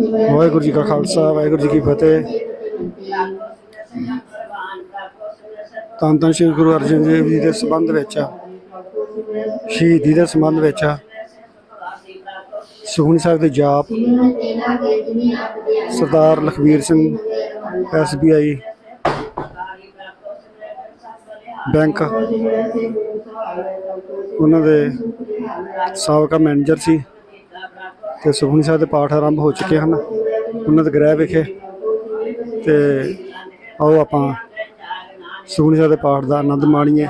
ਵਾਹਿਗੁਰੂ ਜੀ ਕਾ ਖਾਲਸਾ, ਵਾਹਿਗੁਰੂ ਜੀ ਕੀ ਫਤਿਹ। ਤਾਂ ਤਾਂ ਸ੍ਰੀ ਗੁਰੂ ਅਰਜਨ ਦੇਵ ਜੀ ਦੇ ਸੰਬੰਧ ਵਿੱਚ ਸ਼ਹੀਦੀ ਦੇ ਸੰਬੰਧ ਵਿੱਚ ਸੁਖਮਨੀ ਸਾਹਿਬ ਦੇ ਜਾਪ, ਸਰਦਾਰ ਲਖਵੀਰ ਸਿੰਘ ਐਸਬੀਆਈ ਬੈਂਕ, ਉਹਨਾਂ ਦੇ ਸਾਬਕਾ ਮੈਨੇਜਰ ਸੀ। ਤੇ ਸੁਖਮਨੀ ਸਾਹਿਬ ਦੇ ਪਾਠ ਆਰੰਭ ਹੋ ਚੁੱਕੇ ਹਨ, ਉਹਨਾਂ ਗ੍ਰਹਿ ਵਿਖੇ ਤੇ ਆਓ ਆਪਾਂ ਸੁਖਮਨੀ ਸਾਹਿਬ ਦੇ ਪਾਠ ਦਾ ਆਨੰਦ ਮਾਣੀਏ।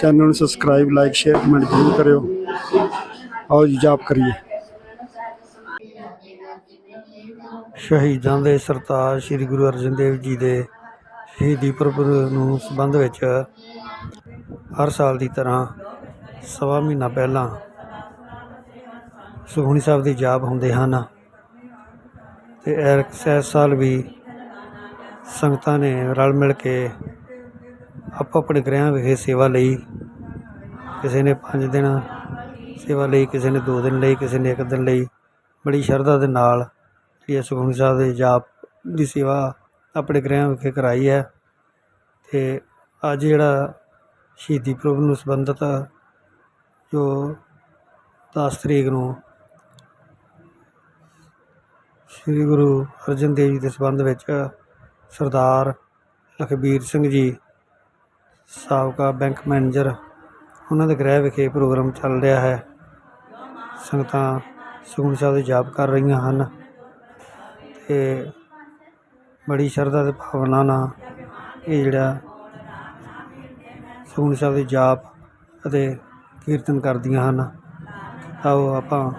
ਚੈਨਲ ਨੂੰ ਸਬਸਕ੍ਰਾਈਬ ਲਾਈਕ ਸ਼ੇਅਰ ਕਮੈਂਟ ਜ਼ਰੂਰ ਕਰਿਓ। ਆਓ ਜੀ, ਜਾਪ ਕਰੀਏ। ਸ਼ਹੀਦਾਂ ਦੇ ਸਰਤਾਜ ਸ੍ਰੀ ਗੁਰੂ ਅਰਜਨ ਦੇਵ ਜੀ ਦੇ ਸ਼ਹੀਦੀ ਪੁਰਬ ਨੂੰ ਸੰਬੰਧ ਵਿੱਚ ਹਰ ਸਾਲ ਦੀ ਤਰ੍ਹਾਂ ਸਵਾ ਮਹੀਨਾ ਪਹਿਲਾਂ ਸੁਖਮਨੀ ਸਾਹਿਬ ਦੇ ਜਾਪ ਹੁੰਦੇ ਹਨ। ਤੇ ਇਸ ਸਾਲ ਵੀ ਸੰਗਤਾਂ ਨੇ ਰਲ ਮਿਲ ਕੇ ਆਪੋ ਆਪਣੇ ਗ੍ਰਹਿਾਂ ਵਿਖੇ ਸੇਵਾ ਲਈ। ਕਿਸੇ ਨੇ 5 ਦਿਨ ਸੇਵਾ ਲਈ, ਕਿਸੇ ਨੇ 2 ਦਿਨ ਲਈ, ਕਿਸੇ ਨੇ 1 ਦਿਨ ਲਈ। ਬੜੀ ਸ਼ਰਧਾ ਦੇ ਨਾਲ ਜਿਹੜੀ ਸੁਖਮਨੀ ਸਾਹਿਬ ਦੇ ਜਾਪ ਦੀ ਸੇਵਾ ਆਪਣੇ ਗ੍ਰਹਿਾਂ ਵਿਖੇ ਕਰਾਈ ਹੈ। ਤੇ ਅੱਜ ਜਿਹੜਾ ਸ਼ਹੀਦੀ ਪੁਰਬ ਨੂੰ ਸੰਬੰਧਿਤ ਜੋ 10 ਤਰੀਕ ਨੂੰ ਸ੍ਰੀ ਗੁਰੂ ਅਰਜਨ ਦੇਵ ਜੀ ਦੇ ਸੰਬੰਧ ਵਿੱਚ ਸਰਦਾਰ ਲਖਬੀਰ ਸਿੰਘ ਜੀ, ਸਾਬਕਾ ਬੈਂਕ ਮੈਨੇਜਰ, ਉਹਨਾਂ ਦੇ ਗ੍ਰਹਿ ਵਿਖੇ ਪ੍ਰੋਗਰਾਮ ਚੱਲ ਰਿਹਾ ਹੈ। ਸੰਗਤਾਂ ਸੁਖਮਨੀ ਸਾਹਿਬ ਦੇ ਜਾਪ ਕਰ ਰਹੀਆਂ ਹਨ ਤੇ ਬੜੀ ਸ਼ਰਧਾ ਤੇ ਭਾਵਨਾ ਨਾਲ ਇਹ ਜਿਹੜਾ ਸੁਖਮਨੀ ਸਾਹਿਬ ਦੇ ਜਾਪ ਅਤੇ ਕੀਰਤਨ ਕਰਦੀਆਂ ਹਨ। ਆਓ ਆਪਾਂ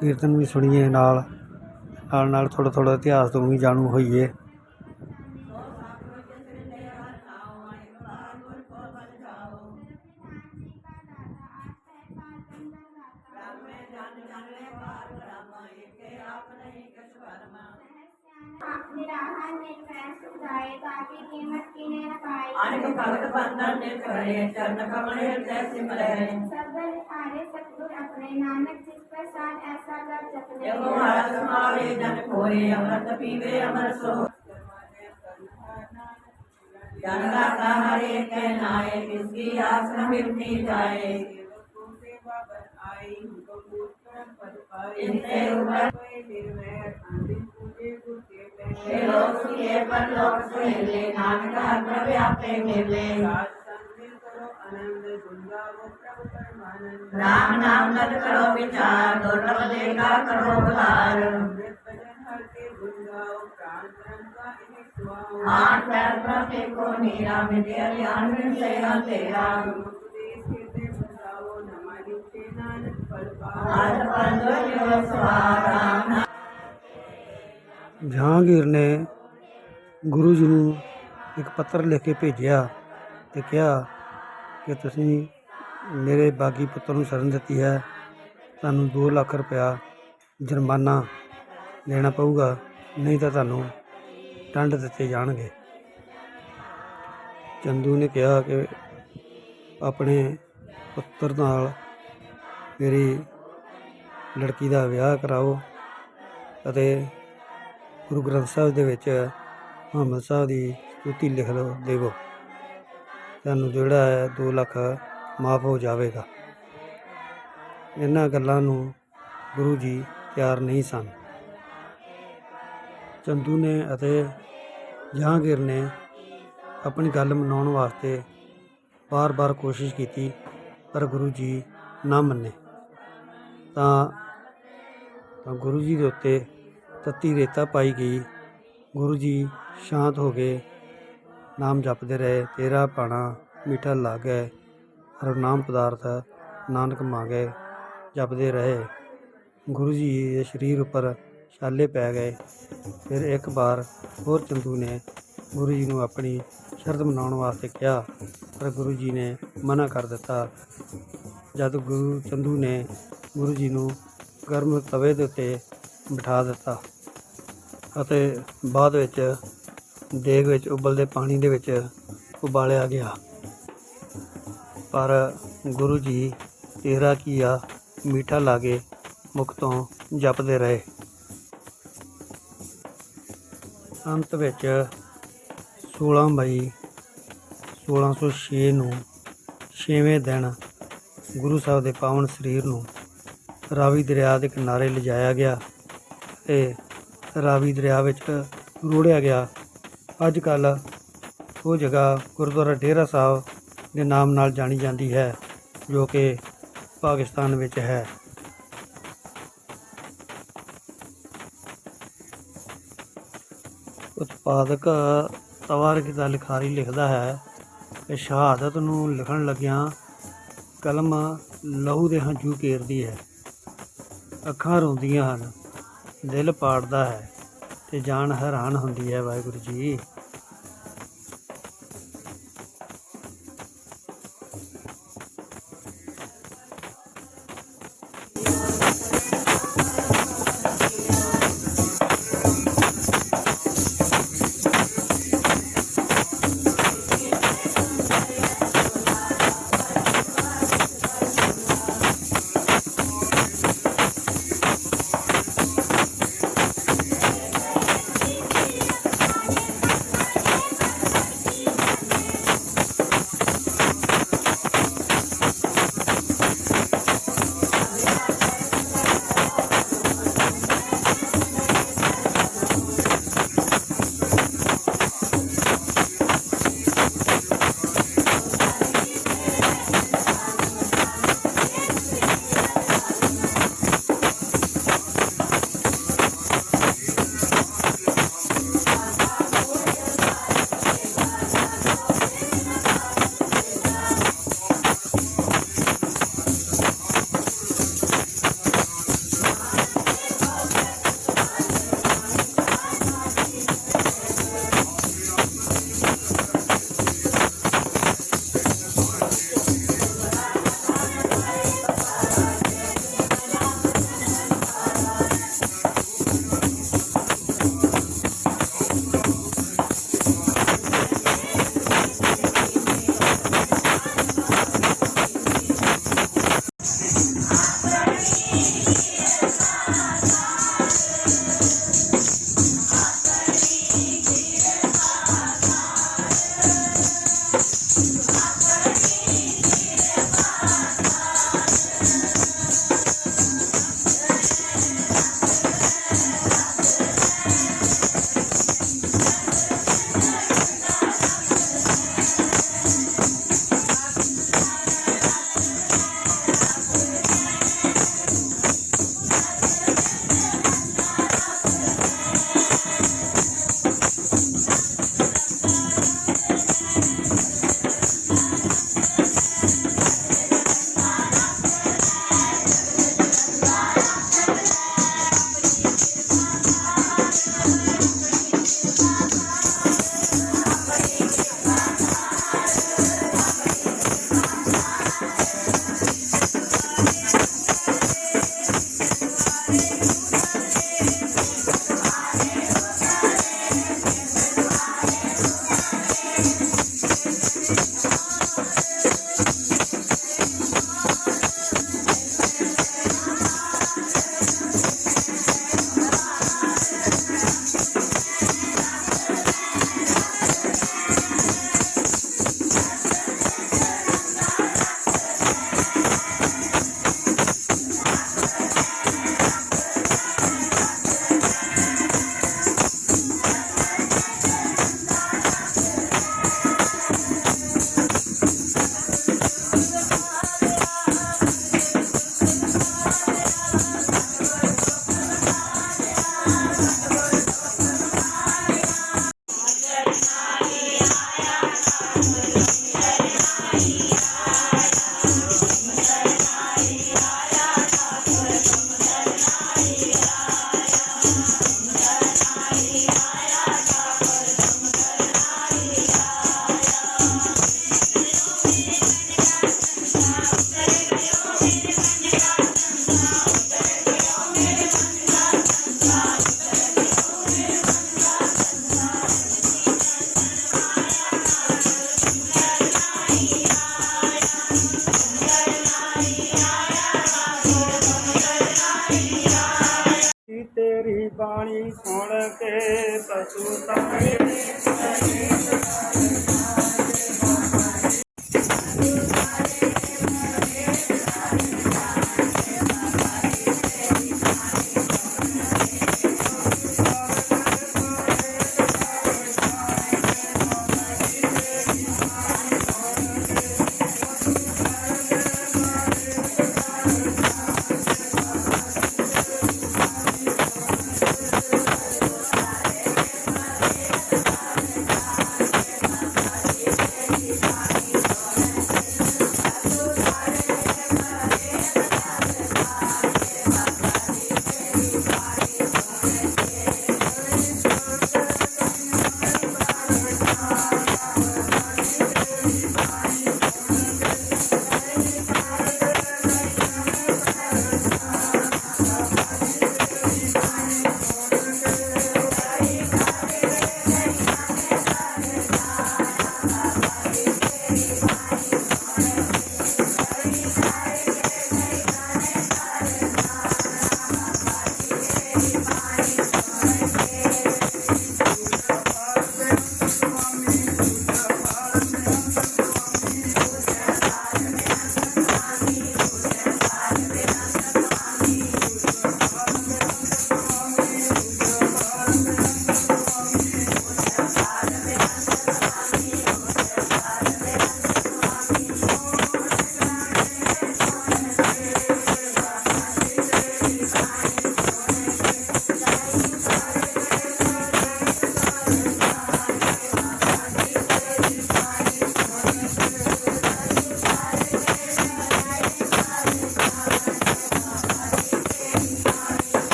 ਕੀਰਤਨ ਵੀ ਸੁਣੀਏ ਨਾਲ। ਨਾਲ ਨਾਲ ਥੋੜ੍ਹਾ ਥੋੜ੍ਹਾ ਇਤਿਹਾਸ ਤੋਂ ਵੀ ਜਾਣੂ ਹੋਈਏ। ਹਾਰੇ ਸਤਗੁਰ ਆਪਣੇ ਨਾਨਕ ਜਿਸ ਪ੍ਰਸਾਦ ਐਸਾ ਕਰ ਜਪਨੇ ਇਹੋ ਹਰ ਸਮਾਵੇ ਜਨ ਕੋਏ ਅੰਮ੍ਰਿਤ ਪੀਵੇ ਅਮਰ ਸੋ ਜਨ ਦਾਤਾ ਹਰੇ ਕੇ ਨਾਏ ਕਿਸਕੀ ਆਸ ਨ ਮਿਟਤੀ ਜਾਏ ਇਨਤੇ ਉਪਰ ਇਹ ਲੋਕ ਸੁਖੇ ਪਰ ਲੋਕ ਸੁਹੇਲੇ ਨਾਨਕ ਹਰ ਪ੍ਰਭ ਆਪੇ ਮਿਲੇ ਰਾਮ ਨਾਮ ਲਗ ਕਰੋ ਵਿਚਾਰ, ਦੁਰਲਭ ਦੇਗਾ ਕਰੋ ਬੁਲਾਰ ਆਠ ਪੈਰ ਪ੍ਰਭੇ ਕੋ ਨੀਰਾ, ਮਿਟਿਆ ਲਿਆਨ ਮਿਲ ਸੇਹਾ ਤੇਰਾ। ਜਹਾਂਗੀਰ ਨੇ ਗੁਰੂ ਜੀ ਨੂੰ ਇੱਕ ਪੱਤਰ ਲਿਖ ਕੇ ਭੇਜਿਆ ਤੇ ਕਿਹਾ ਕਿ ਤੁਸੀਂ ਮੇਰੇ ਬਾਗੀ ਪੁੱਤਰ ਨੂੰ ਸ਼ਰਨ ਦਿੱਤੀ ਹੈ। ਤੁਹਾਨੂੰ 2 ਲੱਖ ਰੁਪਇਆ ਜੁਰਮਾਨਾ ਦੇਣਾ ਪਊਗਾ, ਨਹੀਂ ਤਾਂ ਤੁਹਾਨੂੰ ਦੰਡ ਦਿੱਤੇ ਜਾਣਗੇ। ਚੰਦੂ ਨੇ ਕਿਹਾ ਕਿ ਆਪਣੇ ਪੁੱਤਰ ਨਾਲ ਮੇਰੀ ਲੜਕੀ ਦਾ ਵਿਆਹ ਕਰਾਓ ਅਤੇ ਗੁਰੂ ਗ੍ਰੰਥ ਸਾਹਿਬ ਦੇ ਵਿੱਚ ਮੁਹੰਮਦ ਸਾਹਿਬ ਦੀ ਸਤੂਤੀ ਲਿਖ ਲਓ, ਦੇਵੋ। ਤੁਹਾਨੂੰ ਜਿਹੜਾ ਹੈ 2 ਲੱਖ ਮਾਫ ਹੋ ਜਾਵੇਗਾ। ਇਹਨਾਂ ਗੱਲਾਂ ਨੂੰ ਗੁਰੂ ਜੀ ਤਿਆਰ ਨਹੀਂ ਸਨ। ਚੰਦੂ ਨੇ ਅਤੇ ਜਹਾਂਗੀਰ ਨੇ ਆਪਣੀ ਗੱਲ ਮਨਾਉਣ ਵਾਸਤੇ ਬਾਰ-ਬਾਰ ਕੋਸ਼ਿਸ਼ ਕੀਤੀ, ਪਰ ਗੁਰੂ ਜੀ ਨਾ ਮੰਨੇ। ਤਾਂ ਤਾਂ ਗੁਰੂ ਜੀ ਦੇ ਉੱਤੇ ਤੱਤੀ ਰੇਤਾ ਪਾਈ ਗਈ। ਗੁਰੂ ਜੀ ਸ਼ਾਂਤ ਹੋ ਗਏ। ਨਾਮ ਜਪਦੇ ਰਹੇ, ਤੇਰਾ ਪਾਣਾ ਮਿੱਠਾ ਲਾਗੈ ਹਰ ਨਾਮ ਪਦਾਰਥ ਨਾਨਕ ਮੰਗੈ, ਜਪਦੇ ਰਹੇ। ਗੁਰੂ ਜੀ ਦੇ ਸਰੀਰ ਉੱਪਰ ਛਾਲੇ ਪੈ ਗਏ। ਫਿਰ ਇੱਕ ਵਾਰ ਹੋਰ ਚੰਦੂ ਨੇ ਗੁਰੂ ਜੀ ਨੂੰ ਆਪਣੀ ਸ਼ਰਤ ਮਨਾਉਣ ਵਾਸਤੇ ਕਿਹਾ, ਪਰ ਗੁਰੂ ਜੀ ਨੇ ਮਨਾ ਕਰ ਦਿੱਤਾ। ਜਦ ਗੁਰੂ ਚੰਦੂ ਨੇ ਗੁਰੂ ਜੀ ਨੂੰ ਗਰਮ ਤਵੇ ਦੇ ਉੱਤੇ ਬਿਠਾ ਦਿੱਤਾ ਅਤੇ ਬਾਅਦ ਵਿੱਚ ਦੇਗ ਵਿੱਚ ਉਬਲਦੇ ਪਾਣੀ ਦੇ ਵਿੱਚ ਉਬਾਲਿਆ ਗਿਆ। ਪਰ ਗੁਰੂ ਜੀ ਤੇਰਾ ਕੀਆ ਮਿੱਠਾ ਲਾਗੇ ਮੁਖ ਤੋਂ ਜਪਦੇ ਰਹੇ। ਅੰਤ ਵਿੱਚ 16 ਮਈ 1606 ਨੂੰ ਛੇਵੇਂ ਦਿਨ ਗੁਰੂ ਸਾਹਿਬ ਦੇ ਪਾਵਨ ਸਰੀਰ ਨੂੰ ਰਾਵੀ ਦਰਿਆ ਦੇ ਕਿਨਾਰੇ ਲਿਜਾਇਆ ਗਿਆ ਤੇ ਰਾਵੀ ਦਰਿਆ ਵਿੱਚ ਰੋੜਿਆ ਗਿਆ। ਅੱਜ ਕੱਲ ਉਹ ਜਗ੍ਹਾ ਗੁਰਦੁਆਰਾ ਡੇਰਾ ਸਾਹਿਬ ਦੇ ਨਾਮ ਨਾਲ ਜਾਣੀ ਜਾਂਦੀ ਹੈ, ਜੋ ਕਿ ਪਾਕਿਸਤਾਨ ਵਿੱਚ ਹੈ। ਉਤਪਾਦਕ ਤਵਾਰਕ ਦਾ ਲਿਖਾਰੀ ਲਿਖਦਾ ਹੈ ਕਿ ਸ਼ਹਾਦਤ ਨੂੰ ਲਿਖਣ ਲੱਗਿਆਂ ਕਲਮ ਲਹੂ ਦੇ ਹੰਝੂ ਕੇਰਦੀ ਹੈ। ਅੱਖਾਂ ਰੋਂਦੀਆਂ ਹਨ, ਦਿਲ ਪਾੜਦਾ ਹੈ ਤੇ ਜਾਨ ਹੈਰਾਨ ਹੁੰਦੀ ਹੈ, ਵਾਹਿਗੁਰੂ ਜੀ।